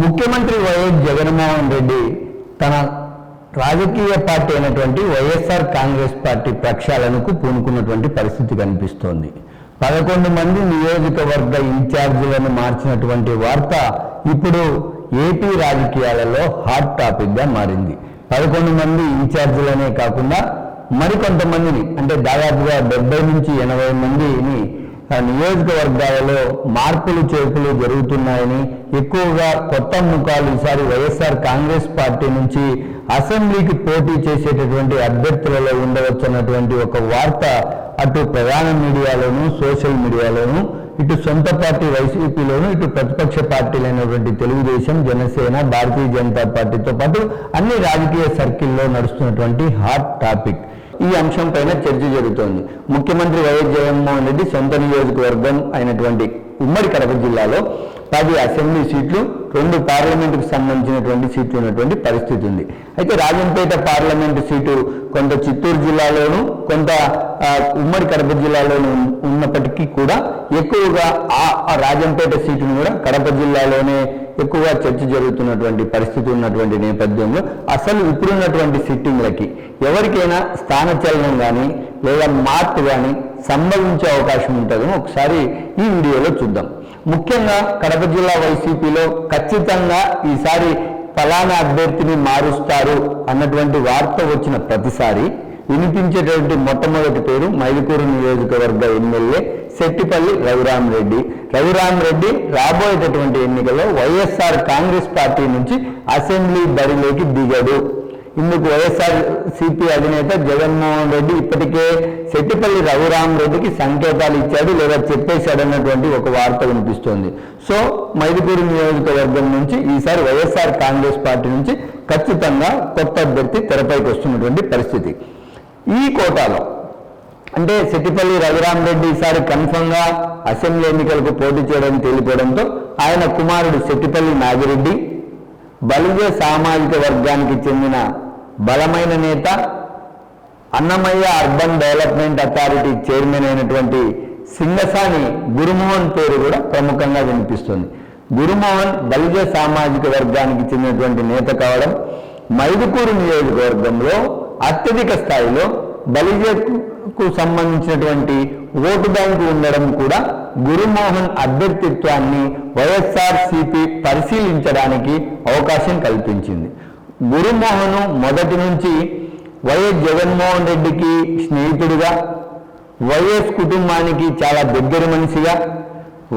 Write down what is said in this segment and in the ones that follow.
ముఖ్యమంత్రి వైఎస్ జగన్మోహన్ రెడ్డి తన రాజకీయ పార్టీ అయినటువంటి వైఎస్ఆర్ కాంగ్రెస్ పార్టీ ప్రక్షాళనకు పూనుకున్నటువంటి పరిస్థితి కనిపిస్తోంది. పదకొండు మంది నియోజకవర్గ ఇన్ఛార్జీలను మార్చినటువంటి వార్త ఇప్పుడు ఏపీ రాజకీయాలలో హాట్ టాపిక్గా మారింది. పదకొండు మంది ఇన్ఛార్జీలనే కాకుండా మరికొంతమందిని అంటే దాదాపుగా డెబ్బై నుంచి ఎనభై మందిని నియోజకవర్గాలలో మార్పులు చేర్పులు జరుగుతున్నాయని ఎక్కువగా కొత్త ముఖాలు ఈసారి వైఎస్ఆర్ కాంగ్రెస్ పార్టీ నుంచి అసెంబ్లీకి పోటీ చేసేటటువంటి అభ్యర్థులలో ఉండవచ్చన్నటువంటి ఒక వార్త అటు ప్రధాన మీడియాలోను సోషల్ మీడియాలోను ఇటు సొంత పార్టీ వైసీపీలోను ఇటు ప్రతిపక్ష పార్టీలైనటువంటి తెలుగుదేశం జనసేన భారతీయ జనతా పార్టీతో పాటు అన్ని రాజకీయ సర్కిల్లో నడుస్తున్నటువంటి హాట్ టాపిక్. ఈ అంశం పైన చర్చ జరుగుతోంది. ముఖ్యమంత్రి వైఎస్ జగన్మోహన్ రెడ్డి సొంత నియోజకవర్గం అయినటువంటి ఉమ్మడి కడప జిల్లాలో పది అసెంబ్లీ సీట్లు రెండు పార్లమెంటుకు సంబంధించినటువంటి సీట్లు ఉన్నటువంటి పరిస్థితి ఉంది. అయితే రాజంపేట పార్లమెంటు సీటు కొంత చిత్తూరు జిల్లాలోను కొంత ఉమ్మడి కడప జిల్లాలోను ఉన్నప్పటికీ కూడా ఎక్కువగా ఆ ఆ రాజంపేట సీటును కూడా కడప జిల్లాలోనే ఎక్కువగా చర్చ జరుగుతున్నటువంటి పరిస్థితి ఉన్నటువంటి నేపథ్యంలో అసలు ఇప్పుడున్నటువంటి సిట్టింగ్లకి ఎవరికైనా స్థానచలనం కానీ లేదా మార్పు కానీ సంభవించే అవకాశం ఉంటుందని ఒకసారి ఈ వీడియోలో చూద్దాం. ముఖ్యంగా కడప జిల్లా వైసీపీలో ఖచ్చితంగా ఈసారి ఫలానా అభ్యర్థిని మారుస్తారు అన్నటువంటి వార్త వచ్చిన ప్రతిసారి వినిపించేటువంటి మొట్టమొదటి పేరు మైలుకూరు నియోజకవర్గ ఎమ్మెల్యే శెట్టిపల్లి రఘురామ్ రెడ్డి రాబోయేటటువంటి ఎన్నికల్లో వైఎస్ఆర్ కాంగ్రెస్ పార్టీ నుంచి అసెంబ్లీ బరిలోకి దిగడు. ఇందుకు వైఎస్ఆర్ సిపి అధినేత జగన్మోహన్ రెడ్డి ఇప్పటికే శెట్టిపల్లి రఘురామరెడ్డికి సంకేతాలు ఇచ్చాడు లేదా చెప్పేశాడు అన్నటువంటి ఒక వార్త వినిపిస్తోంది. సో మైదుకూరు నియోజకవర్గం నుంచి ఈసారి వైఎస్ఆర్ కాంగ్రెస్ పార్టీ నుంచి ఖచ్చితంగా కొత్త అభ్యర్థి తెరపైకి వస్తున్నటువంటి పరిస్థితి. ఈ కోటాలో అంటే సెట్టిపల్లి రఘురామరెడ్డి ఈసారి కన్ఫర్మ్గా అసెంబ్లీ ఎన్నికలకు పోటీ చేయడం తేలిపోవడంతో ఆయన కుమారుడు సెట్టిపల్లి నాగిరెడ్డి బలిజ సామాజిక వర్గానికి చెందిన బలమైన నేత Annamayya urban development authority chairman అయినటువంటి సింగసాని గురుమోహన్ పేరు కూడా ప్రముఖంగా వినిపిస్తుంది. గురుమోహన్ బలిజ సామాజిక వర్గానికి చెందినటువంటి నేత కావడం మైదుకూరు నియోజకవర్గంలో అత్యధిక స్థాయిలో బలిజకు కు సంబంధించినటువంటి ఓటు బ్యాంకు ఉండడం కూడా గురుమోహన్ అభ్యర్థిత్వాన్ని వైఎస్ఆర్ సిపి పరిశీలించడానికి అవకాశం కల్పించింది. గురుమోహన్ మొదటి నుంచి వైఎస్ జగన్మోహన్ రెడ్డికి స్నేహితుడిగా వైఎస్ కుటుంబానికి చాలా దగ్గర మనిషిగా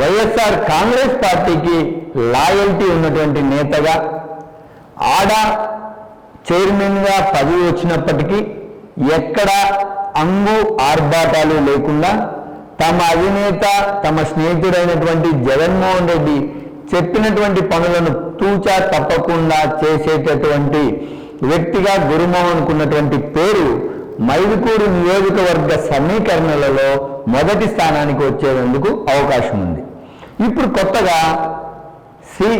వైఎస్ఆర్ కాంగ్రెస్ పార్టీకి లాయల్టీ ఉన్నటువంటి నేతగా ఆడ చైర్మన్గా పదవి వచ్చినప్పటికీ ఎక్కడ అంగు ఆర్భాటాలు లేకుండా తమ అధినేత తమ స్నేహితుడైనటువంటి జగన్మోహన్ రెడ్డి చెప్పినటువంటి పనులను తూచా తప్పకుండా చేసేటటువంటి వ్యక్తిగా గురుమోహన్కున్నటువంటి పేరు మైదుకూరు నియోజకవర్గ సమీకరణలలో మొదటి స్థానానికి వచ్చేందుకు అవకాశం ఉంది. ఇప్పుడు కొత్తగా శ్రీ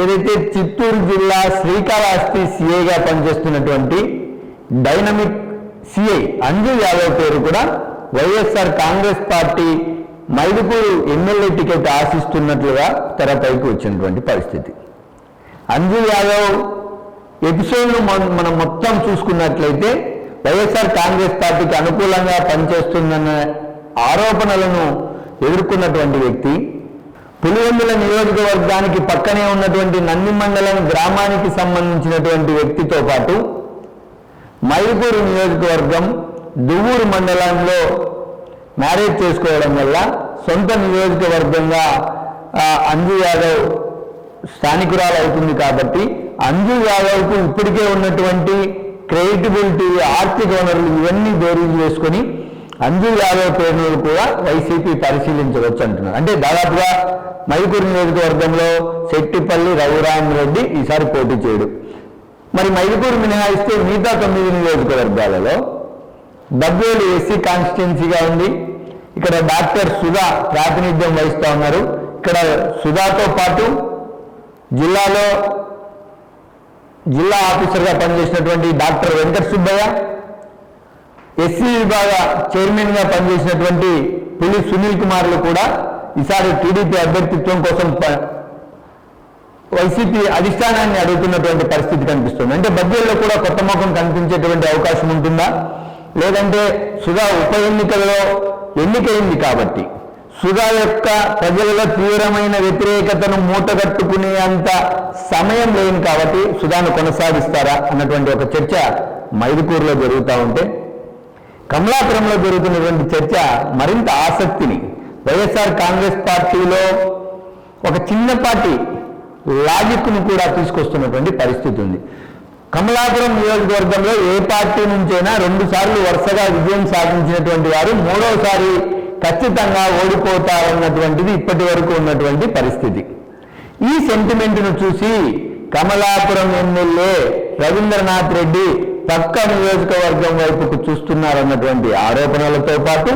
ఏదైతే చిత్తూరు జిల్లా శ్రీకాళహస్తి సిఏగా పనిచేస్తున్నటువంటి డైనమిక్ సిఐ అంజు యాదవ్ పేరు కూడా YSR Congress party Mydukuru MLA ticket ఆశిస్తున్నట్లుగా తెరపైకి వచ్చినటువంటి పరిస్థితి. అంజు యాదవ్ ఎపిసోడ్ను మనం మనం మొత్తం చూసుకున్నట్లయితే వైఎస్ఆర్ కాంగ్రెస్ పార్టీకి అనుకూలంగా పనిచేస్తుందన్న ఆరోపణలను ఎదుర్కొన్నటువంటి వ్యక్తి పులివెందుల నియోజకవర్గానికి పక్కనే ఉన్నటువంటి నంది మండలం గ్రామానికి సంబంధించినటువంటి వ్యక్తితో పాటు మైదుకూరు నియోజకవర్గం దువ్వూరు మండలంలో మ్యారేజ్ చేసుకోవడం వల్ల సొంత నియోజకవర్గంగా అంజు యాదవ్ స్థానికురాలు అవుతుంది కాబట్టి అంజు యాదవ్కు ఇప్పటికే ఉన్నటువంటి క్రెడిటబిలిటీ ఆర్థిక వనరులు ఇవన్నీ బేరీజ్ వేసుకొని అంజు యాదవ్ పేరును కూడా వైసీపీ పరిశీలించవచ్చు అంటున్నారు. అంటే దాదాపుగా మైకూరు నియోజకవర్గంలో శెట్టిపల్లి రఘురామరెడ్డి ఈసారి పోటీ చేయడు. మరి మైదుకూరు మినహాయిస్తే మిగతా తొమ్మిది నియోజకవర్గాలలో డబ్బేలు ఎస్సీ కాన్స్టిట్యున్సీగా ఉంది. ఇక్కడ డాక్టర్ సుధా ప్రాతినిధ్యం వహిస్తూ ఉన్నారు. ఇక్కడ సుధాతో పాటు జిల్లాలో జిల్లా ఆఫీసర్గా పనిచేసినటువంటి డాక్టర్ వెంకట సుబ్బయ్య ఎస్సీ విభాగ చైర్మన్గా పనిచేసినటువంటి పులి సునీల్ కుమార్లు కూడా ఈసారి టీడీపీ అభ్యర్థిత్వం కోసం ప- వైసీపీ అధిష్టానాన్ని అడుగుతున్నటువంటి పరిస్థితి కనిపిస్తుంది. అంటే బడ్జెట్లో కూడా కొత్త ముఖం కనిపించేటువంటి అవకాశం ఉంటుందా? లేదంటే సుధా ఉప ఎన్నికల్లో ఎన్నికైంది కాబట్టి సుధా యొక్క ప్రజలలో తీవ్రమైన వ్యతిరేకతను మూటగట్టుకునే అంత సమయం లేని కాబట్టి సుధాను కొనసాగిస్తారా అన్నటువంటి ఒక చర్చ మైదుకూరులో జరుగుతూ ఉంటే కమలాపురంలో జరుగుతున్నటువంటి చర్చ మరింత ఆసక్తిని. వైఎస్ఆర్ కాంగ్రెస్ పార్టీలో ఒక చిన్న పార్టీ లాజిక్ను కూడా తీసుకొస్తున్నటువంటి పరిస్థితి ఉంది. కమలాపురం నియోజకవర్గంలో ఏ పార్టీ నుంచైనా రెండు సార్లు వరుసగా విజయం సాధించినటువంటి వారు మూడవసారి ఖచ్చితంగా ఓడిపోతారన్నటువంటిది ఇప్పటి వరకు ఉన్నటువంటి పరిస్థితి. ఈ సెంటిమెంట్ను చూసి కమలాపురం ఎమ్మెల్యే రవీంద్రనాథ్ రెడ్డి పక్క నియోజకవర్గం వైపుకు చూస్తున్నారన్నటువంటి ఆరోపణలతో పాటు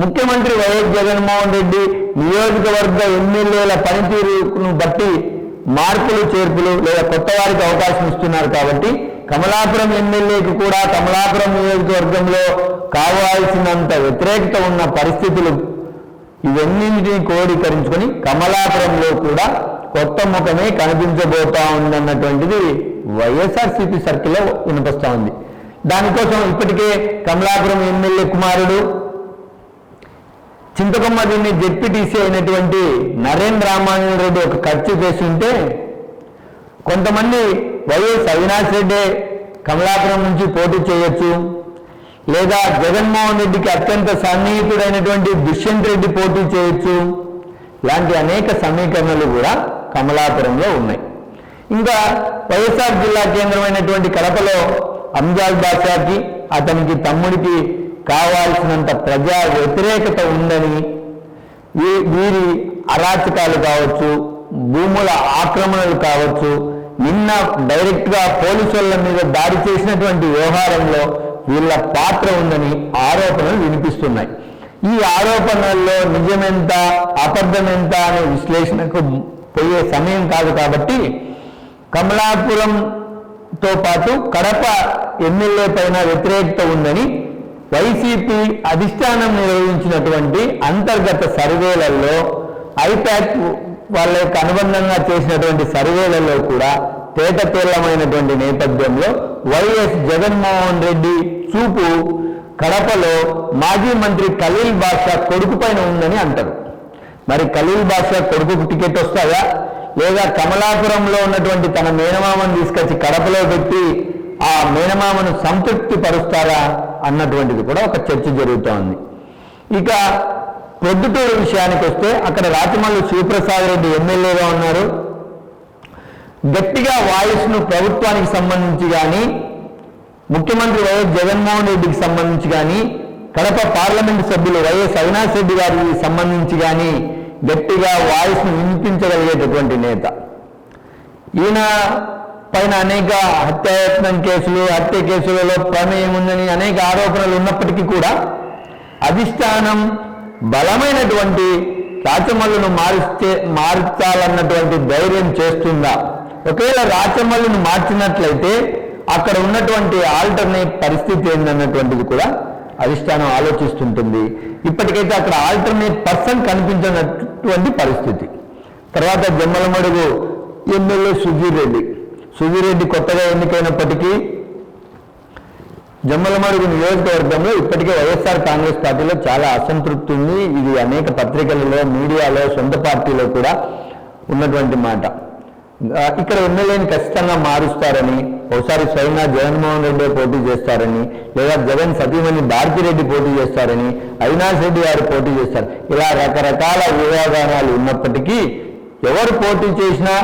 ముఖ్యమంత్రి వైఎస్ జగన్మోహన్ రెడ్డి నియోజకవర్గ ఎమ్మెల్యేల పనితీరును బట్టి మార్పులు చేర్పులు లేదా కొత్త వారికి అవకాశం ఇస్తున్నారు కాబట్టి కమలాపురం ఎమ్మెల్యేకి కూడా కమలాపురం నియోజకవర్గంలో కావాల్సినంత వ్యతిరేకత ఉన్న పరిస్థితులు ఇవన్నింటినీ క్రోడీకరించుకొని కమలాపురంలో కూడా కొత్త ముఖమే కనిపించబోతా ఉందన్నటువంటిది వైఎస్ఆర్సీపీ సర్కిల్లో వినిపిస్తూ ఉంది. దానికోసం ఇప్పటికే కమలాపురం ఎమ్మెల్యే కుమారుడు చింతకొమ్మ దీన్ని జెడ్పీటీసీ అయినటువంటి నరేంద్ర రామాయణ రెడ్డి ఒక ఖర్చు చేసి ఉంటే కొంతమంది వైఎస్ అవినాష్ రెడ్డి కమలాపురం నుంచి పోటీ చేయొచ్చు. లేదా జగన్మోహన్ రెడ్డికి అత్యంత సన్నిహితుడైనటువంటి దుష్యంత్ రెడ్డి పోటీ చేయొచ్చు. ఇలాంటి అనేక సమీకరణలు కూడా కమలాపురంలో ఉన్నాయి. ఇంకా వైఎస్ఆర్ జిల్లా కేంద్రమైనటువంటి కడపలో అంజాద్ బాషాకి అతనికి తమ్ముడికి కావాల్సినంత ప్రజా వ్యతిరేకత ఉందని వీరి అరాచకాలు కావచ్చు భూముల ఆక్రమణలు కావచ్చు నిన్న డైరెక్ట్గా పోలీసుల మీద దాడి చేసినటువంటి వ్యవహారంలో వీళ్ళ పాత్ర ఉందని ఆరోపణలు వినిపిస్తున్నాయి. ఈ ఆరోపణల్లో నిజమెంత అబద్ధమెంత అనే విశ్లేషణకు పోయే సమయం కాదు కాబట్టి కమలాపురంతో పాటు కడప ఎమ్మెల్యే పైన వ్యతిరేకత ఉందని వైసీపీ అధిష్టానం నిర్వహించినటువంటి అంతర్గత సర్వేలలో ఐపాక్ వాళ్ళ యొక్క అనుబంధంగా చేసినటువంటి సర్వేలలో కూడా తేట తెల్లమైనటువంటి నేపథ్యంలో వైఎస్ జగన్మోహన్ రెడ్డి చూపు కడపలో మాజీ మంత్రి ఖలీల్ బాషా కొడుకు పైన ఉందని అంటారు. మరి ఖలీల్ బాషా కొడుకుకు టికెట్ వస్తాయా? లేదా కమలాపురంలో ఉన్నటువంటి తన మేనమామను తీసుకొచ్చి కడపలో పెట్టి ఆ మేనమామను సంతృప్తి పరుస్తారా అన్నటువంటిది కూడా ఒక చర్చ జరుగుతోంది. ఇక ప్రొద్దుటూరు విషయానికి వస్తే అక్కడ రాచమల్లి శివప్రసాద్ రెడ్డి ఎమ్మెల్యేగా ఉన్నారు. గట్టిగా వాయిస్ను ప్రభుత్వానికి సంబంధించి కానీ ముఖ్యమంత్రి వైఎస్ జగన్మోహన్ రెడ్డికి సంబంధించి కానీ కడప పార్లమెంటు సభ్యులు వైఎస్ అవినాష్ రెడ్డి గారికి సంబంధించి కానీ గట్టిగా వాయిస్ను వినిపించగలిగేటటువంటి నేత. ఈయన పైన అనేక హత్యాయత్నం కేసులు హత్య కేసులలో ప్రమేయం ఉందని అనేక ఆరోపణలు ఉన్నప్పటికీ కూడా అధిష్టానం బలమైనటువంటి రాచమల్లును మారిస్తే మార్చాలన్నటువంటి ధైర్యం చేస్తుందా? ఒకవేళ రాచమల్లును మార్చినట్లయితే అక్కడ ఉన్నటువంటి ఆల్టర్నేట్ పరిస్థితి ఏంటన్నటువంటిది కూడా అధిష్టానం ఆలోచిస్తుంటుంది. ఇప్పటికైతే అక్కడ ఆల్టర్నేట్ పర్సన్ కనిపించినటువంటి పరిస్థితి. తర్వాత జమ్మలమడుగు ఎమ్మెల్యే సుధీర్ రెడ్డి. సుధీర్ కొత్తగా ఎన్నికైనప్పటికీ జమ్మలమడుగు నియోజకవర్గంలో ఇప్పటికే వైఎస్ఆర్ కాంగ్రెస్ పార్టీలో చాలా అసంతృప్తి ఉంది. ఇది అనేక పత్రికలలో మీడియాలో సొంత పార్టీలో కూడా ఉన్నటువంటి మాట. ఇక్కడ ఎమ్మెల్యేని ఖచ్చితంగా మారుస్తారని ఒకసారి స్వయంగా జగన్మోహన్ రెడ్డి పోటీ చేస్తారని లేదా జగన్ సతీమణి భారతిరెడ్డి పోటీ చేస్తారని అవినాష్ రెడ్డి గారు పోటీ చేస్తారు. ఇలా రకరకాల ఊహాగానాలు ఉన్నప్పటికీ ఎవరు పోటీ చేసినా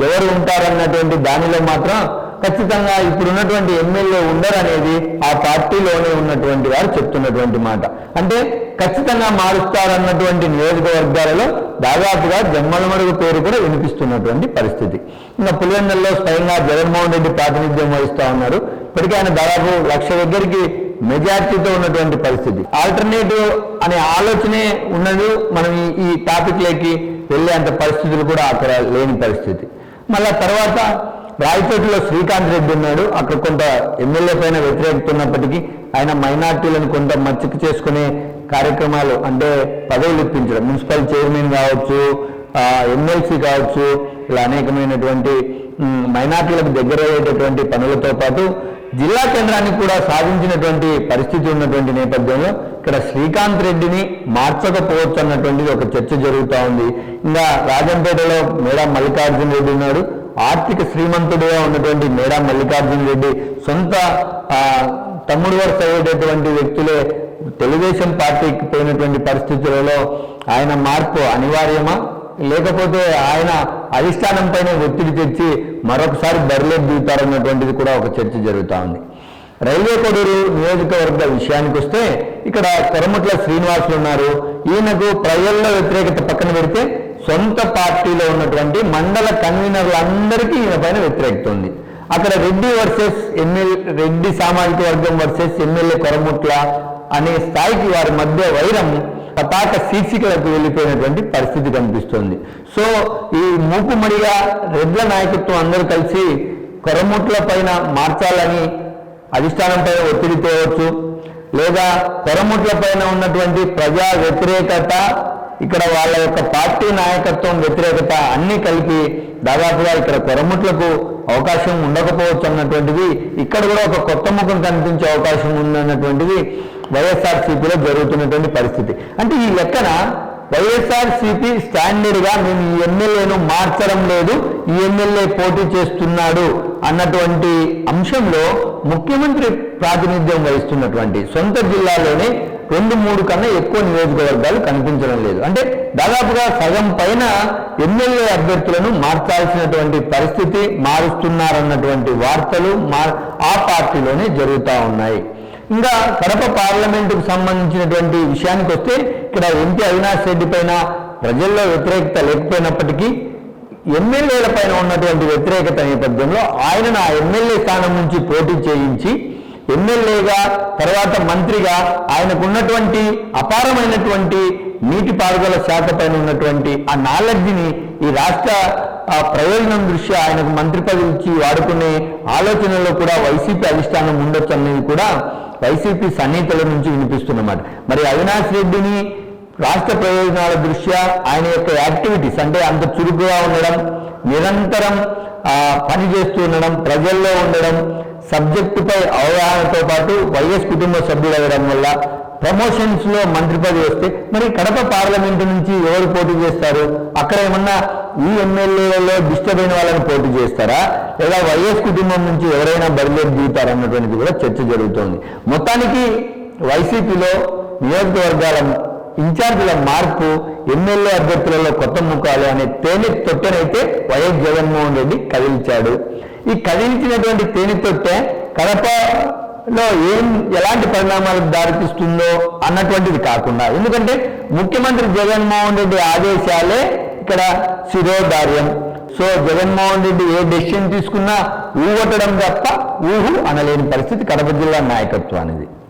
ఎవరు ఉంటారన్నటువంటి దానిలో మాత్రం ఖచ్చితంగా ఇప్పుడున్నటువంటి ఎమ్మెల్యే ఉండరనేది ఆ పార్టీలోనే ఉన్నటువంటి వారు చెప్తున్నటువంటి మాట. అంటే ఖచ్చితంగా మారుస్తారన్నటువంటి నియోజకవర్గాలలో దాదాపుగా జమ్మలమడుగు పేరు కూడా వినిపిస్తున్నటువంటి పరిస్థితి. ఇంకా పులివెందుల్లో స్వయంగా జగన్మోహన్ రెడ్డి ప్రాతినిధ్యం వహిస్తూ ఉన్నారు. ఇప్పటికే ఆయన దాదాపు లక్ష దగ్గరికి మెజార్టీతో ఉన్నటువంటి పరిస్థితి. ఆల్టర్నేటివ్ అనే ఆలోచనే ఉన్నది మనం ఈ- టాపిక్లోకి వెళ్ళే అంత పరిస్థితులు కూడా అక్కడ లేని పరిస్థితి. మళ్ళా తర్వాత రాయచోటిలో శ్రీకాంత్ రెడ్డి ఉన్నాడు. అక్కడ కొంత ఎమ్మెల్యే పైన వ్యతిరేకత ఉన్నప్పటికీ ఆయన మైనార్టీలను కొంత మచ్చిక చేసుకునే కార్యక్రమాలు అంటే పదవులు ఇప్పించడం. మున్సిపల్ చైర్మన్ కావచ్చు ఎమ్మెల్సీ కావచ్చు ఇలా అనేకమైనటువంటి మైనార్టీలకు దగ్గర అయ్యేటటువంటి పనులతో పాటు జిల్లా కేంద్రాన్ని కూడా సాధించినటువంటి పరిస్థితి ఉన్నటువంటి నేపథ్యంలో ఇక్కడ శ్రీకాంత్ రెడ్డిని మార్చకపోవచ్చు అన్నటువంటిది ఒక చర్చ జరుగుతూ ఉంది. ఇంకా రాజంపేటలో మేడా మల్లికార్జున రెడ్డి ఉన్నాడు. ఆర్థిక శ్రీమంతుడిగా ఉన్నటువంటి మేడా మల్లికార్జున రెడ్డి సొంత తమ్ముడు వరుస అయ్యేటటువంటి వ్యక్తులే తెలుగుదేశం పార్టీకి పోయినటువంటి పరిస్థితులలో ఆయన మార్పు అనివార్యమా? లేకపోతే ఆయన అధిష్టానంపైనే ఒత్తిడి తెచ్చి మరొకసారి బరిలోకి దిగుతారన్నటువంటిది కూడా ఒక చర్చ జరుగుతూ ఉంది. రైల్వే కొడూరు నియోజకవర్గ విషయానికి వస్తే ఇక్కడ కొరమట్ల శ్రీనివాసులు ఉన్నారు. ఈయనకు ప్రజల్లో వ్యతిరేకత పక్కన పెడితే సొంత పార్టీలో ఉన్నటువంటి మండల కన్వీనర్లందరికీ ఈయన పైన వ్యతిరేకత ఉంది. అక్కడ రెడ్డి వర్సెస్ ఎమ్మెల్యే రెడ్డి సామాజిక వర్గం వర్సెస్ ఎమ్మెల్యే కొరముట్ల అనే స్థాయికి వారి మధ్య వైరం పతాక శీర్షికలకు వెళ్ళిపోయినటువంటి పరిస్థితి కనిపిస్తుంది. సో ఈ మూకుమడిగా రెడ్ల నాయకత్వం అందరూ కలిసి కొరముట్ల పైన మార్చాలని అధిష్టానంపై ఒత్తిడి తేవచ్చు. లేదా కొరముట్ల పైన ఉన్నటువంటి ప్రజా వ్యతిరేకత ఇక్కడ వాళ్ళ యొక్క పార్టీ నాయకత్వం వ్యతిరేకత అన్నీ కలిపి దాదాపుగా ఇక్కడ కొరముట్లకు అవకాశం ఉండకపోవచ్చు అన్నటువంటిది ఇక్కడ కూడా ఒక కొత్త ముఖం కనిపించే అవకాశం ఉందన్నటువంటిది వైఎస్ఆర్సీపీలో జరుగుతున్నటువంటి పరిస్థితి. అంటే ఈ లెక్కన వైఎస్ఆర్సీపీ స్టాండర్డ్గా మేము ఈ ఎమ్మెల్యేను మార్చడం లేదు ఈ ఎమ్మెల్యే పోటీ చేస్తున్నాడు అన్నటువంటి అంశంలో ముఖ్యమంత్రి ప్రాతినిధ్యం వహిస్తున్నటువంటి సొంత జిల్లాలోనే రెండు మూడు కన్నా ఎక్కువ నియోజకవర్గాలు కనిపించడం లేదు. అంటే దాదాపుగా సగం పైన ఎమ్మెల్యే అభ్యర్థులను మార్చాల్సినటువంటి పరిస్థితి మారుస్తున్నారన్నటువంటి వార్తలు మా ఆ పార్టీలోనే జరుగుతూ ఉన్నాయి. ఇంకా కడప పార్లమెంటుకు సంబంధించినటువంటి విషయానికి వస్తే ఇక్కడ ఎంపీ అవినాష్ రెడ్డి పైన ప్రజల్లో వ్యతిరేకత లేకపోయినప్పటికీ ఎమ్మెల్యేల పైన ఉన్నటువంటి వ్యతిరేకత నేపథ్యంలో ఆయనను ఆ ఎమ్మెల్యే స్థానం నుంచి పోటీ చేయించి ఎమ్మెల్యేగా తర్వాత మంత్రిగా ఆయనకున్నటువంటి అపారమైనటువంటి నీటిపారుదల శాఖ పైన ఉన్నటువంటి ఆ నాలెడ్జిని ఈ రాష్ట్ర ఆ, ప్రయోజనం దృష్ట్యా ఆయనకు మంత్రి పదవి ఇచ్చి వాడుకునే ఆలోచనలో కూడా వైసీపీ అధిష్టానం ఉండొచ్చు అనేది కూడా వైసీపీ సన్నిహితుల నుంచి వినిపిస్తున్నమాట. మరి అవినాష్ రెడ్డిని రాష్ట్ర ప్రయోజనాల దృష్ట్యా ఆయన యొక్క యాక్టివిటీస్ అంటే అంత చురుకుగా ఉండడం నిరంతరం ఆ, పని ఉండడం ప్రజల్లో ఉండడం సబ్జెక్టుపై అవగాహనతో పాటు వైఎస్ కుటుంబ సభ్యులు అవ్వడం వల్ల ప్రమోషన్స్లో మంత్రి పదవి వస్తే మరి కడప పార్లమెంటు నుంచి ఎవరు పోటీ చేస్తారు? అక్కడ ఏమన్నా ఈ ఎమ్మెల్యేలలో డిస్టర్బ్ అయిన వాళ్ళని పోటీ చేస్తారా? లేదా వైఎస్ కుటుంబం నుంచి ఎవరైనా బరిలోకి దిగుతారా అన్నటువంటిది కూడా చర్చ జరుగుతోంది. మొత్తానికి వైసీపీలో నియోజకవర్గాల ఇన్ఛార్జీల మార్పు ఎమ్మెల్యే అభ్యర్థులలో కొత్త ముఖాలు అనే తేనె తొట్టెనైతే వైఎస్ జగన్మోహన్ రెడ్డి కదిలించాడు. ఈ కదిలించినటువంటి తేనె తొట్టె లో ఏం ఎలాంటి పరిణామాలకు దారితీస్తుందో అన్నటువంటిది కాకుండా ఎందుకంటే ముఖ్యమంత్రి జగన్మోహన్ రెడ్డి ఆదేశాలే ఇక్కడ శిరోధార్యం. సో జగన్మోహన్ రెడ్డి ఏ డెసిషన్ తీసుకున్నా ఊగొట్టడం తప్ప ఊహు అనలేని పరిస్థితి కడప జిల్లా నాయకత్వానికి